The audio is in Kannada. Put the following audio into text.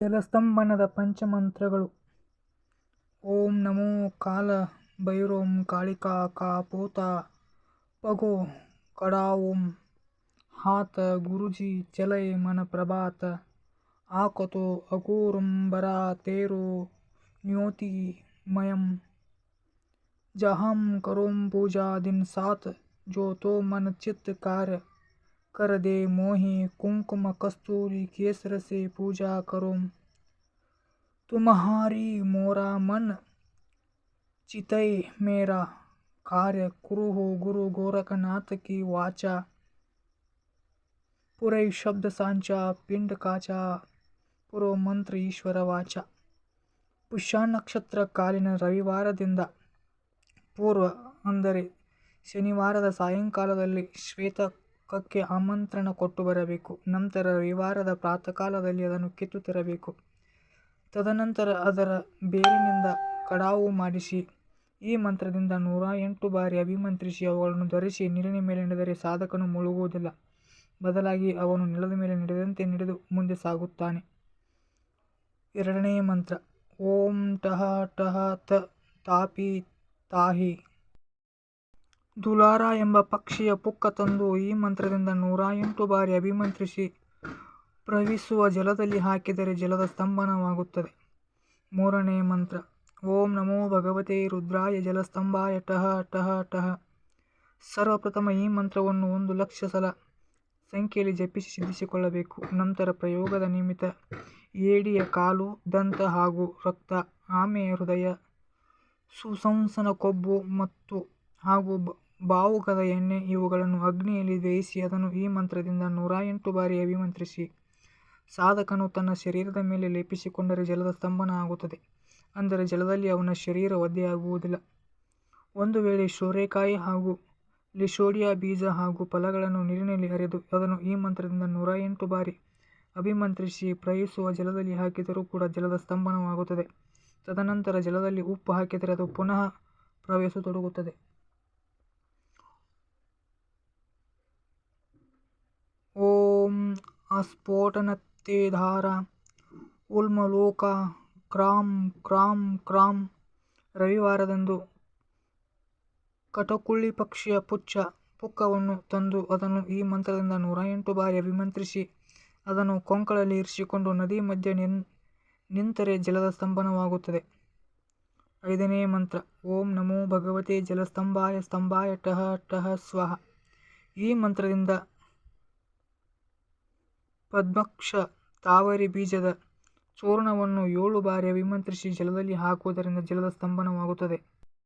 ಜಲಸ್ತಂಭನದ ಪಂಚಮಂತ್ರಗಳು. ಓಂ ನಮೋ ಕಾಲ ಭೈರೋಂ ಕಾಳಿಕಾ ಕಾ ಪೋತ ಪಗೋ ಓಂ ಹಾತ ಗುರುಜಿ ಚಲೈ ಮನ ಪ್ರಭಾತ. ಆಕತೋ ಅಘೋರುಂಬರ ತೇರೋ ನ್ಯೋತಿ ಮಯಂ. ಜಹಂ ಕರೋಂ ಪೂಜಾ ದಿನ್ ಸಾತ್ ಜೋತೋ ಮನ ಚಿತ್ ಕಾರ್ಯ. ಕರದೆ ಮೋಹಿ ಕುಂಕುಮ ಕಸ್ತೂರಿ ಕೇಸರಸೆ ಪೂಜಾ ಕರೋಂ. ತುಮಹಾರಿ ಮೋರಾ ಮನ್ ಚಿತೈ ಮೇರಾ ಕಾರ್ಯ ಕುರುಹು ಗುರು ಗೋರಖನಾಥ ಕಿ ವಾಚಾ. ಪುರೈ ಶಬ್ದ ಸಾಂಚ ಪಿಂಡ ಕಾಚಾ ಪುರೋ ಮಂತ್ರ ಈಶ್ವರ ವಾಚ. ಪುಷ್ಯ ನಕ್ಷತ್ರ ಕಾಲಿನ ರವಿವಾರದಿಂದ ಪೂರ್ವ ಅಂದರೆ ಶನಿವಾರದ ಸಾಯಂಕಾಲದಲ್ಲಿ ಶ್ವೇತ ಶ್ವೇತಕಕ್ಕೆ ಆಮಂತ್ರಣ ಕೊಟ್ಟು ಬರಬೇಕು. ನಂತರ ರವಿವಾರದ ಪ್ರಾತಃಕಾಲದಲ್ಲಿ ಅದನ್ನು ಕಿತ್ತು ತರಬೇಕು. ತದನಂತರ ಅದರ ಬೇರಿನಿಂದ ಕಡಾವು ಮಾಡಿಸಿ, ಈ ಮಂತ್ರದಿಂದ ನೂರ ಎಂಟು ಬಾರಿ ಅಭಿಮಂತ್ರಿಸಿ ಅವುಗಳನ್ನು ಧರಿಸಿ ನೀರಿನ ಮೇಲೆ ನಡೆದರೆ ಸಾಧಕನು ಮುಳುಗುವುದಿಲ್ಲ. ಬದಲಾಗಿ ಅವನು ನೆಲದ ಮೇಲೆ ನಡೆದಂತೆ ನಡೆದು ಮುಂದೆ ಸಾಗುತ್ತಾನೆ. ಎರಡನೆಯ ಮಂತ್ರ, ಓಂ ಟಹ ಟಹ ತ ತಾಪಿ ತಾಹಿ. ದುಲಾರ ಎಂಬ ಪಕ್ಷಿಯ ಪುಕ್ಕ ತಂದು ಈ ಮಂತ್ರದಿಂದ ನೂರ ಎಂಟು ಬಾರಿ ಅಭಿಮಂತ್ರಿಸಿ ಪ್ರವಿಸುವ ಜಲದಲ್ಲಿ ಹಾಕಿದರೆ ಜಲದ ಸ್ತಂಭನವಾಗುತ್ತದೆ. ಮೂರನೇ ಮಂತ್ರ. ಓಂ ನಮೋ ಭಗವತೆ ರುದ್ರಾಯ ಜಲಸ್ತಂಭಾಯ ಟಹ ಟಹ ಟಹ ಸರ್ವಪ್ರಥಮ ಈ ಮಂತ್ರವನ್ನು ಒಂದು ಲಕ್ಷ ಸಲ ಸಂಖ್ಯೆಯಲ್ಲಿ ಜಪಿಸಿ ಸಿದ್ಧಿಸಿಕೊಳ್ಳಬೇಕು. ನಂತರ ಪ್ರಯೋಗದ ನಿಮಿತ್ತ ಏಡಿಯ ಕಾಲು, ದಂತ ಹಾಗೂ ರಕ್ತ, ಆಮೆಯ ಹೃದಯ, ಸುಸಂಸನ ಕೊಬ್ಬು ಮತ್ತು ಹಾಗೂ ಬಾವುಗದ ಎಣ್ಣೆ, ಇವುಗಳನ್ನು ಅಗ್ನಿಯಲ್ಲಿ ಬೇಯಿಸಿ ಅದನ್ನು ಈ ಮಂತ್ರದಿಂದ ನೂರ ಎಂಟು ಬಾರಿ ಅಭಿಮಂತ್ರಿಸಿ. ಸಾಧಕನು ತನ್ನ ಶರೀರದ ಮೇಲೆ ಲೇಪಿಸಿಕೊಂಡರೆ ಜಲದ ಸ್ತಂಭನ ಆಗುತ್ತದೆ. ಅಂದರೆ ಜಲದಲ್ಲಿ ಅವನ ಶರೀರ ಒದ್ದೆಯಾಗುವುದಿಲ್ಲ. ಒಂದು ವೇಳೆ ಸೋರೆಕಾಯಿ ಹಾಗೂ ಲಿಶೋಡಿಯಾ ಬೀಜ ಹಾಗೂ ಫಲಗಳನ್ನು ನೀರಿನಲ್ಲಿ ಅರೆದು ಅದನ್ನು ಈ ಮಂತ್ರದಿಂದ ನೂರ ಎಂಟು ಬಾರಿ ಅಭಿಮಂತ್ರಿಸಿ ಪ್ರಯಿಸುವ ಜಲದಲ್ಲಿ ಹಾಕಿದರೂ ಕೂಡ ಜಲದ ಸ್ತಂಭನವಾಗುತ್ತದೆ. ತದನಂತರ ಜಲದಲ್ಲಿ ಉಪ್ಪು ಹಾಕಿದರೆ ಅದು ಪುನಃ ಪ್ರವಹಿಸತೊಡಗುತ್ತದೆ ಓಂ ಅಸ್ಫೋಟನತ್ತೇಧಾರ ಉಲ್ಮಲೋಕ ಕ್ರಾಂ ಕ್ರಾಂ ಕ್ರಾಂ ರವಿವಾರದಂದು ಕಟಕುಳ್ಳಿ ಪಕ್ಷಿಯ ಪುಚ್ಚ ಪುಕ್ಕವನ್ನು ತಂದು ಅದನ್ನು ಈ ಮಂತ್ರದಿಂದ ನೂರ ಎಂಟು ಬಾರಿ ಅಭಿಮಂತ್ರಿಸಿ, ಅದನ್ನು ಕೊಂಕಳಲ್ಲಿ ಇರಿಸಿಕೊಂಡು ನದಿ ಮಧ್ಯೆ ನಿನ್, ನಿಂತರೆ ಜಲದ ಸ್ತಂಭನವಾಗುತ್ತದೆ ಐದನೇ ಮಂತ್ರ, ಓಂ ನಮೋ ಭಗವತೆ ಜಲಸ್ತಂಭಾಯ, ಸ್ತಂಭಾಯ ಟಹ ಟಹ ಸ್ವಹ ಈ ಮಂತ್ರದಿಂದ ಪದ್ಮಕ್ಷ ತಾವರೆ ಬೀಜದ ಚೂರ್ಣವನ್ನು ಏಳು ಬಾರಿ ಅಭಿಮಂತ್ರಿಸಿ ಜಲದಲ್ಲಿ ಹಾಕುವುದರಿಂದ ಜಲದ ಸ್ತಂಭನವಾಗುತ್ತದೆ.